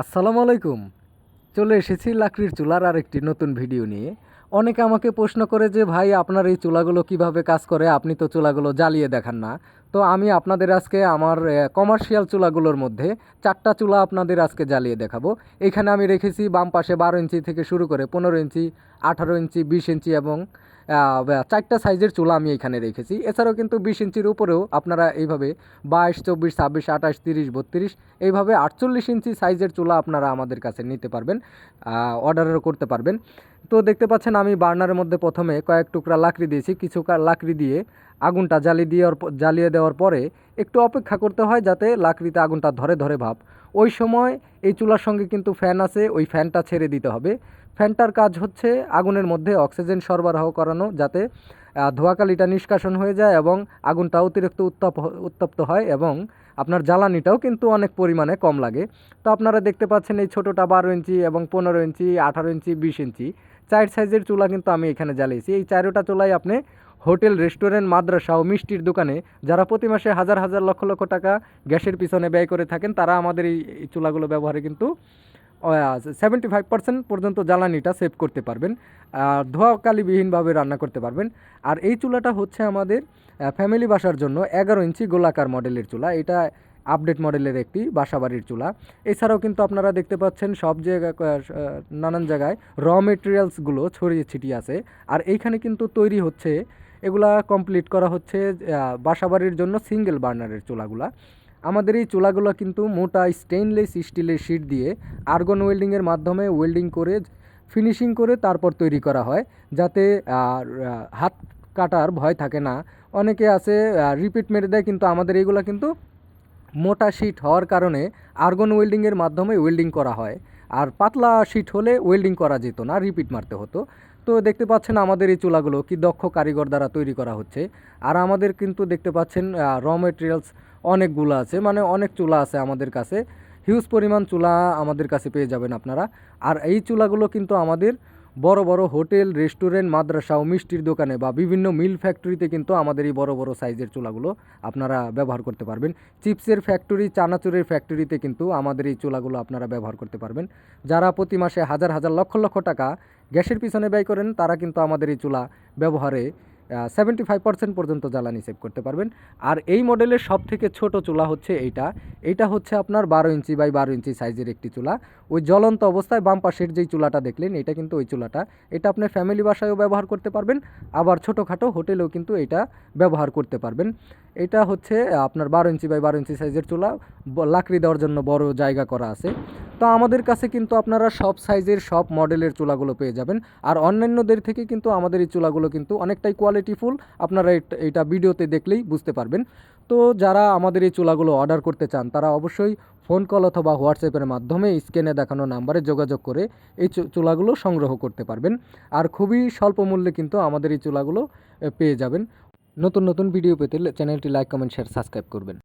আসসালামু আলাইকুম। চলে এসেছি লাকড়ির চুলার আর একটি নতুন ভিডিও নিয়ে। অনেকে আমাকে প্রশ্ন করে যে, ভাই, আপনার এই চুলাগুলো কীভাবে কাজ করে? আপনি তো চুলাগুলো জ্বালিয়ে দেখান না। তো আমি আপনাদের আজকে আমার কমার্শিয়াল চুলাগুলোর মধ্যে চারটা চুলা আপনাদের আজকে জ্বালিয়ে দেখাবো। এখানে আমি রেখেছি বাম পাশে বারো ইঞ্চি থেকে শুরু করে পনেরো ইঞ্চি, আঠারো ইঞ্চি, বিশ ইঞ্চি এবং চারটা সাইজের চুলা আমি এখানে রেখেছি। এছাড়াও কিন্তু বিশ ইঞ্চির উপরেও আপনারা এইভাবে বাইশ, চব্বিশ, ছাব্বিশ, আঠাশ, তিরিশ, বত্রিশ এইভাবে আটচল্লিশ ইঞ্চি সাইজের চুলা আপনারা আমাদের কাছে নিতে পারবেন অর্ডারও করতে পারবেন। তো দেখতে পাচ্ছেন আমি বার্নারের মধ্যে প্রথমে কয়েক টুকরা লাকড়ি দিয়েছি। কিছু লাকড়ি দিয়ে আগুনটা জ্বালিয়ে প- জ্বালিয়ে দেওয়ার পরে একটু অপেক্ষা করতে হয় যাতে লাকড়িতে আগুনটা ধরে ধরে ভাব। ওই সময় এই চুলার সঙ্গে কিন্তু ফ্যান আছে, ওই ফ্যানটা ছেড়ে দিতে হবে। ফ্যানটার কাজ হচ্ছে আগুনের মধ্যে অক্সিজেন সরবরাহ করানো যাতে ধোয়াকালিটা নিষ্কাশন হয়ে যায় এবং আগুনটা অতিরিক্ত উত্তাপ উত্তপ্ত হয় এবং আপনার জ্বালানিটাও কিন্তু অনেক পরিমাণে কম লাগে। তো আপনারা দেখতে পাচ্ছেন এই ছোটোটা বারো ইঞ্চি এবং পনেরো ইঞ্চি, আঠারো ইঞ্চি, বিশ ইঞ্চি। চার সাইজের চুলা কিন্তু আমি এখানে জ্বালিয়েছি এই চারোটা চুলাই আপনি হোটেল, রেস্টুরেন্ট, মাদ্রাসা ও মিষ্টির দোকানে যারা প্রতি মাসে হাজার হাজার লক্ষ লক্ষ টাকা গ্যাসের পিছনে ব্যয় করে থাকেন, তারা আমাদের এই চুলাগুলো ব্যবহারে কিন্তু সেভেন্টি ফাইভ পার্সেন্ট পর্যন্ত জ্বালানিটা সেভ করতে পারবেন। আর ধোঁয়াকালিবিহীনভাবে রান্না করতে পারবেন। আর এই চুলাটা হচ্ছে আমাদের ফ্যামিলি বাসার জন্য এগারো ইঞ্চি গোলাকার মডেলের চুলা। এটা আপডেট মডেলের একটি বাসাবাড়ির চুলা। এছাড়াও কিন্তু আপনারা দেখতে পাচ্ছেন সব জায়গায় নানান জায়গায় র মেটেরিয়ালসগুলো ছড়িয়ে ছিটিয়ে আছে। আর এইখানে কিন্তু তৈরি হচ্ছে, এগুলা কমপ্লিট করা হচ্ছে বাসাবাড়ির জন্য সিঙ্গেল বার্নারের চুলাগুলা। আমাদের এই চুলাগুলো কিন্তু মোটা স্টেইনলেস স্টিলের শিট দিয়ে আর্গন ওয়েল্ডিংয়ের মাধ্যমে ওয়েল্ডিং করে ফিনিশিং করে তারপর তৈরি করা হয়, যাতে হাত কাটার ভয় থাকে না। অনেকে আছে রিপিট মেরে দেয়, কিন্তু আমাদের এইগুলো কিন্তু মোটা শিট হওয়ার কারণে আর্গন ওয়েল্ডিংয়ের মাধ্যমে ওয়েল্ডিং করা হয়। আর পাতলা শিট হলে ওয়েল্ডিং করা যেত না, রিপিট মারতে হতো। তো দেখতে পাচ্ছেন আমাদের এই চুলাগুলো কি দক্ষ কারিগর দ্বারা তৈরি করা হচ্ছে। আর আমাদের কিন্তু দেখতে পাচ্ছেন র মেটেরিয়ালস অনেকগুলো আছে মানে অনেক চুলা আছে আমাদের কাছে। হিউজ পরিমাণ চুলা আমাদের কাছে পেয়ে যাবেন আপনারা। আর এই চুলাগুলো কিন্তু আমাদের বড় বড় হোটেল, রেস্টুরেন্ট, মাদ্রাসা ও মিষ্টির দোকানে বা বিভিন্ন মিল ফ্যাক্টরিতে কিন্তু আমাদের এই বড় বড় সাইজের চুলাগুলো আপনারা ব্যবহার করতে পারবেন। চিপসের ফ্যাক্টরি, চানাচুরের ফ্যাক্টরিতে কিন্তু আমাদের এই চুলাগুলো আপনারা ব্যবহার করতে পারবেন। যারা প্রতি মাসে হাজার হাজার লক্ষ লক্ষ টাকা গ্যাসের পিছনে ব্যয় করেন, তারা কিন্তু আমাদের এই চুলা ব্যবহারে সেভেন্টি ফাইভ পার্সেন্ট পর্যন্ত জ্বালানি সেভ করতে পারবেন। আর এই মডেলের সব থেকে ছোট চুলা হচ্ছে এইটা। এইটা হচ্ছে আপনার বারো ইঞ্চি বাই বারো ইঞ্চি সাইজের একটি চুলা। ওই জ্বলন্ত অবস্থায় বাম পাশের যেই চুলাটা দেখলেন, এটা কিন্তু ওই চুলাটা। এটা আপনি ফ্যামিলি বাসায়ও ব্যবহার করতে পারবেন, আবার ছোটোখাটো হোটেলেও কিন্তু এটা ব্যবহার করতে পারবেন। এটা হচ্ছে আপনার বারো ইঞ্চি বাই বারো ইঞ্চি সাইজের চুলা লাকড়ি দেওয়ার জন্য বড় জায়গা করা আছে। তো আমাদের কাছে কিন্তু আপনারা সব সাইজের, সব মডেলের চুলাগুলো পেয়ে যাবেন। আর অন্যান্যদের থেকে কিন্তু আমাদের এই চুলাগুলো কিন্তু অনেকটাই কোয়ালিটিফুল আপনারা এটা- এটা ভিডিওতে দেখলেই বুঝতে পারবেন। তো যারা আমাদের এই চুলাগুলো অর্ডার করতে চান, তারা অবশ্যই ফোন কল অথবা হোয়াটসঅ্যাপের মাধ্যমে স্ক্রিনে দেখানো নাম্বারে যোগাযোগ করে এই চুলাগুলো সংগ্রহ করতে পারবেন। আর খুবই স্বল্প মূল্যে কিন্তু আমাদের এই চুলাগুলো পেয়ে যাবেন। নতুন নতুন ভিডিও পেতে চ্যানেলটি লাইক কমেন্ট শেয়ার সাবস্ক্রাইব করবেন।